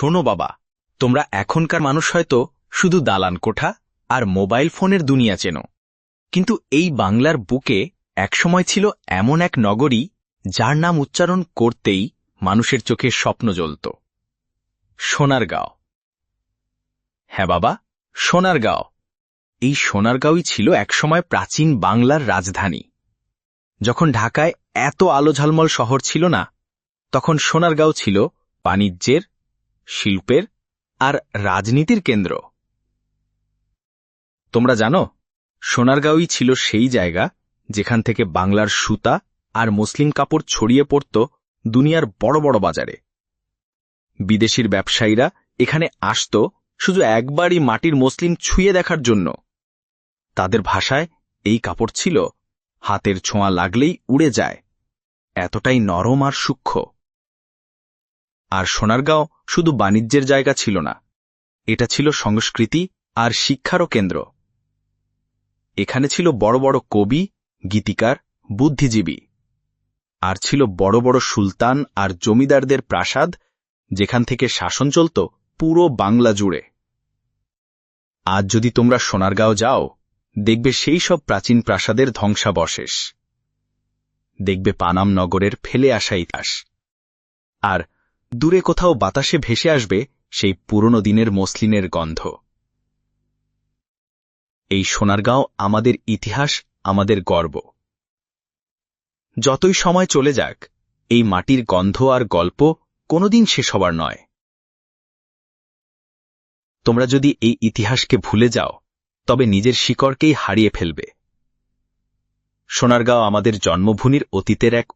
শোনো বাবা, তোমরা এখনকার মানুষ হয়তো শুধু দালান কোঠা আর মোবাইল ফোনের দুনিয়া চেনো। কিন্তু এই বাংলার বুকে একসময় ছিল এমন এক নগরী যার নাম উচ্চারণ করতেই মানুষের চোখে স্বপ্ন জ্বলত। সোনারগাঁও। হ্যাঁ বাবা, সোনারগাঁও। এই সোনারগাঁওই ছিল একসময় প্রাচীন বাংলার রাজধানী। যখন ঢাকায় এত আলো ঝলমল শহর ছিল না, তখন সোনারগাঁও ছিল বাণিজ্যের শিল্পের আর রাজনীতির কেন্দ্র। তোমরা জানো, সোনারগাঁওই ছিল সেই জায়গা যেখান থেকে বাংলার সুতা আর মুসলিম কাপড় ছড়িয়ে পড়ত দুনিয়ার বড় বড় বাজারে। বিদেশির ব্যবসায়ীরা এখানে আসত শুধু একবারই মাটির মুসলিম ছুঁয়ে দেখার জন্য। তাদের ভাষায় এই কাপড় ছিল, হাতের ছোঁয়া লাগলেই উড়ে যায়, এতটাই নরম আর সূক্ষ্ম। আর সোনারগাঁও শুধু বাণিজ্যের জায়গা ছিল না। এটা ছিল সংস্কৃতি আর শিক্ষারও কেন্দ্র। এখানে ছিল বড় বড় কবি, গীতিকার, বুদ্ধিজীবী। আর ছিল বড় বড় সুলতান আর জমিদারদের প্রাসাদ, যেখান থেকে শাসন চলত পুরো বাংলা জুড়ে। আজ যদি তোমরা সোনারগাঁও যাও, দেখবে সেই সব প্রাচীন প্রাসাদের ধ্বংসাবশেষ। দেখবে পানাম নগরের ফেলে আসা ইতিহাস। আর দূরে কোথাও বাতাসে ভেসে আসবে সেই পুরনো দিনের মসলিনের গন্ধ। এই সোনারগাঁও আমাদের ইতিহাস, আমাদের গর্ব। যতই সময় চলে যাক, এই মাটির গন্ধ আর গল্প কোনোদিন শেষ হবার নয়। তোমরা যদি এই ইতিহাসকে ভুলে যাও, তবে নিজের শিকড়কেই হারিয়ে ফেলবে। সোনারগাঁও আমাদের জন্মভূমির অতীতের এক